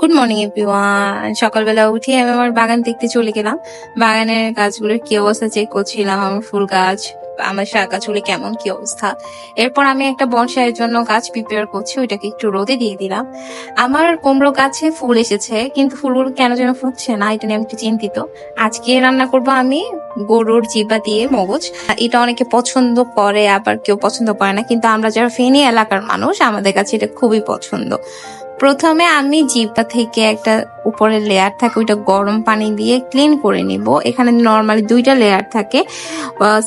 Good morning everyone সকালবেলা উঠে আমি আমার বাগান দেখতে চলে গেলাম। বাগানের গাছগুলোর কি অবস্থা? চেক করছিলাম আমার ফুল গাছ, আমার শাক গাছগুলো কেমন, কি অবস্থা? এরপর আমি একটা বনসাইয়ের জন্য গাছ প্রিপেয়ার করছি, ওইটাকে একটু রোদে দিয়ে দিলাম। আমার কুমড়ো গাছে ফুল এসেছে, কিন্তু ফুলগুলো কেন যেন ফুটছে না, এটা নিয়ে আমি একটু চিন্তিত। আজকে রান্না করব আমি গরুর জিবা দিয়ে মগজ। এটা অনেকে পছন্দ করে, আবার কেউ পছন্দ করে না, কিন্তু আমরা যারা ফেনী এলাকার মানুষ, আমাদের কাছে এটা খুবই পছন্দ। প্রথমে আমি জিব্বা থেকে একটা উপরের লেয়ার থাকে, ওইটা গরম পানি দিয়ে ক্লিন করে নিব। এখানে নর্মালি দুইটা লেয়ার থাকে।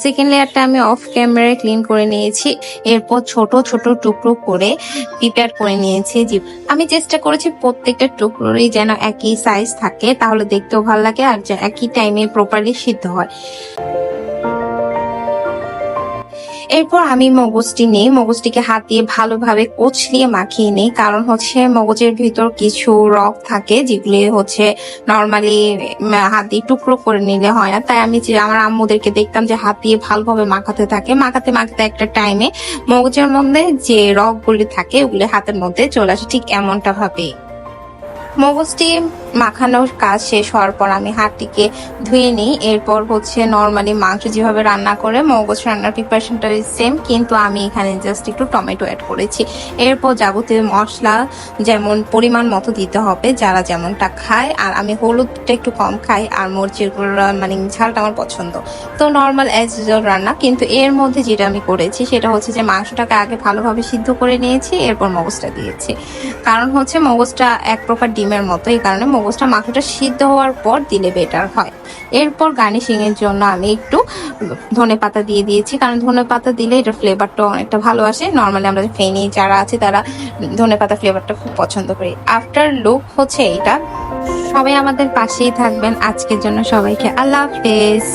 সেকেন্ড লেয়ারটা আমি অফ ক্যামেরায় ক্লিন করে নিয়েছি। এরপর ছোট ছোট টুকরো করে প্রিপেয়ার করে নিয়েছি জিপ। আমি চেষ্টা করেছি প্রত্যেকটা টুকরোরই যেন একই সাইজ থাকে, তাহলে দেখতেও ভালো লাগে আর একই টাইমে প্রপারলি সিদ্ধ হয়। এরপর আমি মগজটি নিই, মগজটিকে হাত দিয়ে ভালোভাবে কচলিয়ে মাখিয়ে নিই, কারণ হচ্ছে মগজের ভিতর কিছু রক থাকে যেগুলি হচ্ছে নর্মালি হাত দিয়ে টুকরো করে নিলে হয় না। তাই আমি যে আমার আম্মুদেরকে দেখতাম যে হাত দিয়ে ভালোভাবে মাখাতে থাকে। মাখাতে মাখাতে একটা টাইমে মগজের মধ্যে যে রকগুলি থাকে ওগুলি হাতের মধ্যে চলে আসে, ঠিক এমনটা ভাবে মগজটি মাখানোর কাজ শেষ হওয়ার পর আমি হাতটিকে ধুয়ে নিই। এরপর হচ্ছে নর্মালি মাংস যেভাবে রান্না করে, মগজ রান্নার প্রিপারেশনটা সেম কিন্তু আমি এখানে জাস্ট একটু টমেটো অ্যাড করেছি। এরপর যাবতীয় মশলা যেমন পরিমাণ মতো দিতে হবে, যারা যেমনটা খায়, আর আমি হলুদটা একটু কম খাই, আর মরিচের মানে ঝালটা আমার পছন্দ। তো নর্মাল অ্যাজ ইউজুয়াল রান্না, কিন্তু এর মধ্যে যেটা আমি করেছি, সেটা হচ্ছে যে মাংসটাকে আগে ভালোভাবে সিদ্ধ করে নিয়েছি, এরপর মগজটা দিয়েছি। কারণ হচ্ছে মগজটা এক প্রকার ডিমের মতো। এই কারণে মগজটা মাংসটা সিদ্ধ হওয়ার পর দিলে বেটার হয়। এরপর গার্নিশিং এর জন্য আমি একটু ধনে পাতা দিয়ে দিয়েছি। কারণ ধনে পাতা দিলে এটার ফ্লেভারটা অনেকটা ভালো আসে। নর্মালি আমরা ফেনি যারা আছে তারা ধনে পাতা ফ্লেভারটা খুব পছন্দ করি। আফটার লুক হচ্ছে এইটা। সবাই আমাদের পাশেই থাকবেন। আজকের জন্য সবাইকে আল্লাহ হাফেজ।